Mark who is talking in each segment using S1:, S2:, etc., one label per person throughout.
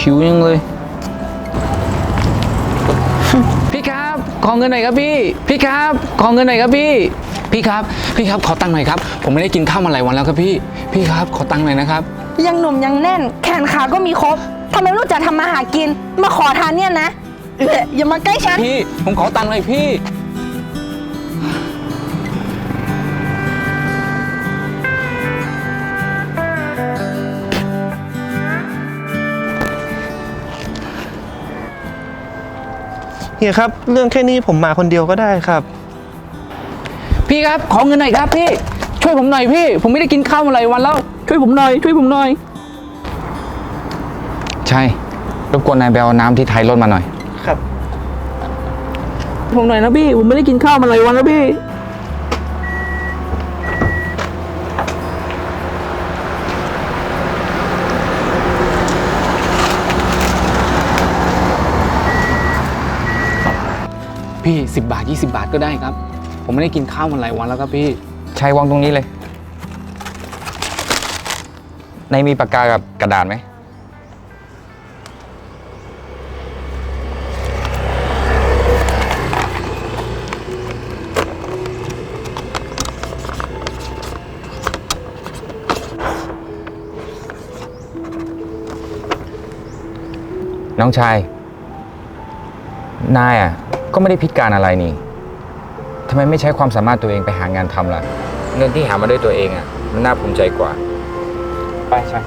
S1: หิวยังเลย พี่ครับ ขอเงินหน่อยครับพี่ พี่ครับ ขอเงินหน่อยครับพี่ พี่ครับ พี่ครับ ขอตังค์หน่อยครับ ผมไม่ได้กินข้าวมาหลายวันแล้วครับพี่ พี่ครับ ขอตังค์หน่อยนะครับ
S2: ยังหนุ่มยังแน่น แขนขาก็มีครบทำไมไม่รู้จักทำมาหากิน มาขอทานเนี่ยนะเอ๊ะอย่ามาใกล้ฉัน
S1: พี่ ผมขอตังค์หน่อยพี่
S3: เฮียครับ เรื่องแค่นี้ผมมาคนเดียวก็ได้ครับ
S1: พี่ครับ ขอเงินหน่อยครับพี่ช่วยผมหน่อยพี่ ผมไม่ได้กินข้าวมาหลายวันแล้ว ช่วยผมหน่อย ช่วยผมหน่อย ใช่รบกวนนายไปเอาน้ำที่ไทยรถมาหน่อย
S3: ครับ
S1: ผมหน่อยนะพี่ ผมไม่ได้กินข้าวมาหลายวันแล้วพี่ พี่10 บาท 20 บาทก็ได้ครับ ผมไม่ได้กินข้าวมาหลายวันแล้วครับพี่
S4: ใช้วางตรงนี้เลย ในมีปากกากับกระดาษไหม น้องชาย นายอะ ก็ไม่ได้พิการอะไรนี่ทำไมไม่ใช้ความสามารถตัวเองไปหางานทำล่ะ เงินที่หามาด้วยตัวเองอะ มันน่าภูมิใจกว่า ไปใช่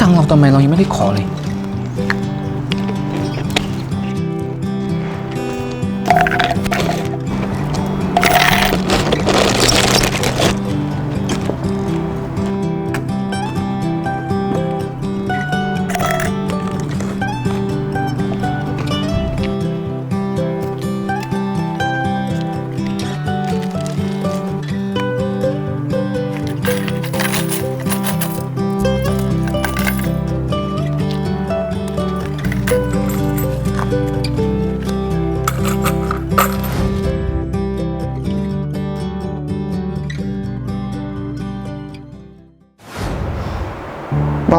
S1: ตังค์เราทำไมเรายังไม่ได้ขอเลย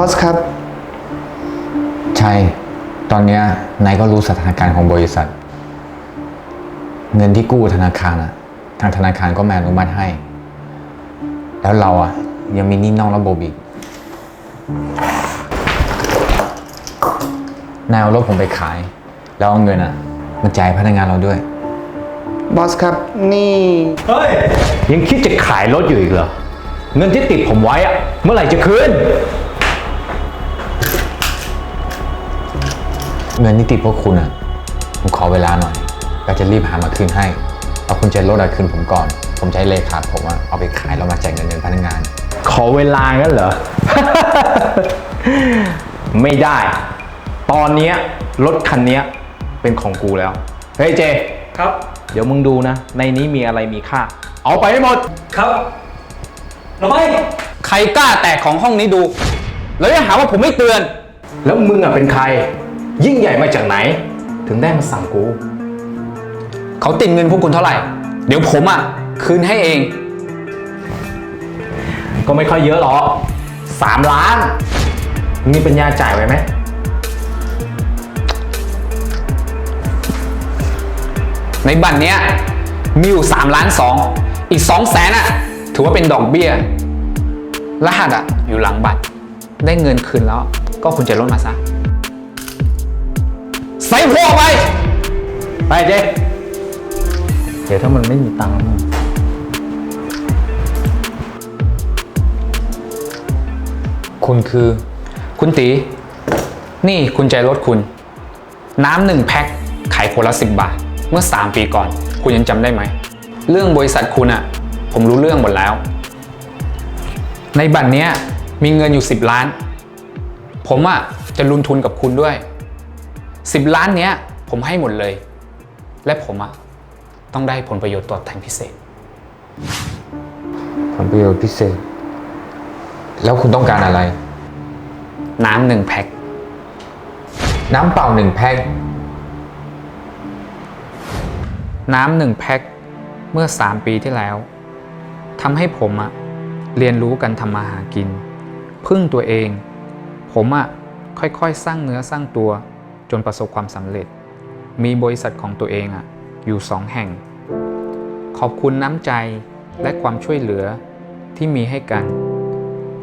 S3: สครับ
S4: ใช่ ตอนเนี้ยนายก็รู้สถานการณ์ของบริษัท เงินที่กู้ธนาคารอะทางธนาคารก็แมอนุมัติให้ แล้วเราอะยังมีหนี้นอกระบบอีก นายเอารถผมไปขาย แล้วเอาเงินอะมาจ่ายพนักงานเราด้วย
S3: บอสครับ นี่
S5: เฮ้ย ยังคิดจะขายรถอยู่อีกเหรอ เงินที่ติดผมไว้อะเมื่อไหร่จะคืน
S4: เงินที่ติดพวกคุณอะ ผมขอเวลาหน่อยก็จะรีบหามาคืนให้เอาคุณใจรถอะคืนผมก่อน ผมจะใช้เลขาผมอะเอาไปขายแล้วมาจ่ายเงินเดือนพนักงาน
S5: ขอเวลางั้นเหรอ ไม่ได้ ตอนเนี้ยรถคันเนี้ยเป็นของกูแล้ว เฮ้ยเจ ครับ เดี๋ยวมึงดูนะ ในนี้มีอะไรมีค่า เอาไปให้หมด
S6: ครับเราไม่
S1: ใครกล้าแตกของห้องนี้ดู แล้วยังหาว่าผมไม่เตือน
S5: แล้วมึงอะเป็นใคร ยิ่งใหญ่มาจากไหน ถึงได้มาสั่งกู
S1: เขาติดเงินพวกคุณเท่าไหร่ เดี๋ยวผมอะ คืนให้เอง
S5: ก็ไม่ค่อยเยอะหรอกสามล้าน มีปัญญาจ่ายไว้ไหม
S1: ในบัตรเนี้ยมีอยู่3ล้าน2อีก2แสนอะ ถือว่าเป็นดอกเบี้ย รหัสอะ อยู่หลังบัตร ได้เงินคืนแล้ว ก็คุณจะลดมาซะใส่หัวออกไป
S5: ไปเจ๊เดี๋ยวถ้ามันไม่มีตังค์
S4: คุณคือ
S1: คุณตี นี่คุณใจรถคุณ น้ำหนึ่งแพ็คขายคนละสิบบาท เมื่อ 3 ปีก่อน คุณยังจำได้ไหม เรื่องบริษัทคุณอะผมรู้เรื่องหมดแล้ว ในบัตรเนี้ยมีเงินอยู่ 10 ล้าน ผมอะจะลงทุนกับคุณด้วย 10ล้านเนี้ยผมให้หมดเลย และผมอะต้องได้ผลประโยชน์ตอบแทนพิเศษ
S4: ผลประโยชน์พิเศษ แล้วคุณต้องการอะไร
S1: น้ำหนึ่งแพ็ค
S4: น้ำเปล่าหนึ่งแพ็ค
S1: น้ำหนึ่งแพ็คเมื่อ 3 ปีที่แล้วทำให้ผมอะเรียนรู้กันทำมาหากิน พึ่งตัวเอง ผมอะค่อยๆ สร้างเนื้อสร้างตัวจ นประสบความสำเร็จ มีบริษัทของตัวเองอะอยู่สองแห่ง ขอบคุณน้ำใจและความช่วยเหลือที่มีให้กัน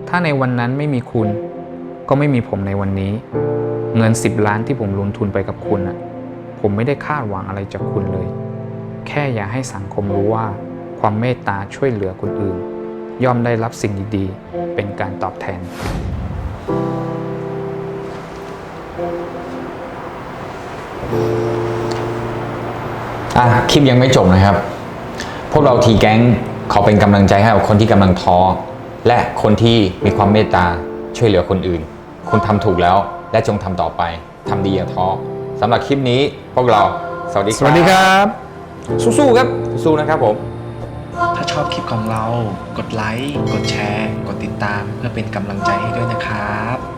S1: ถ้าในวันนั้นไม่มีคุณ ก็ไม่มีผมในวันนี้ เงิน 10 ล้านที่ผมลงทุนไปกับคุณอะผมไม่ได้คาดหวังอะไรจากคุณเลย แค่อยากให้สังคมรู้ว่า ความเมตตาช่วยเหลือคนอื่น ย่อมได้รับสิ่งดีๆ เป็นการตอบแทน
S4: อะคลิปยังไม่จบนะครับ พวกเราทีแก๊งขอเป็นกำลังใจให้กับคนที่กำลังท้อและคนที่มีความเมตตาช่วยเหลือคนอื่น คุณทำถูกแล้วและจงทำต่อไปทำดีอย่าท้อสำหรับคลิปนี้พวกเราสวัสดีครับ
S3: สวัสดีครับ
S4: สู้ๆครับสู้นะครับผม
S3: ถ้าชอบคลิปของเรา กดไลค์ กดแชร์ กดติดตาม เพื่อเป็นกำลังใจให้ด้วยนะครับ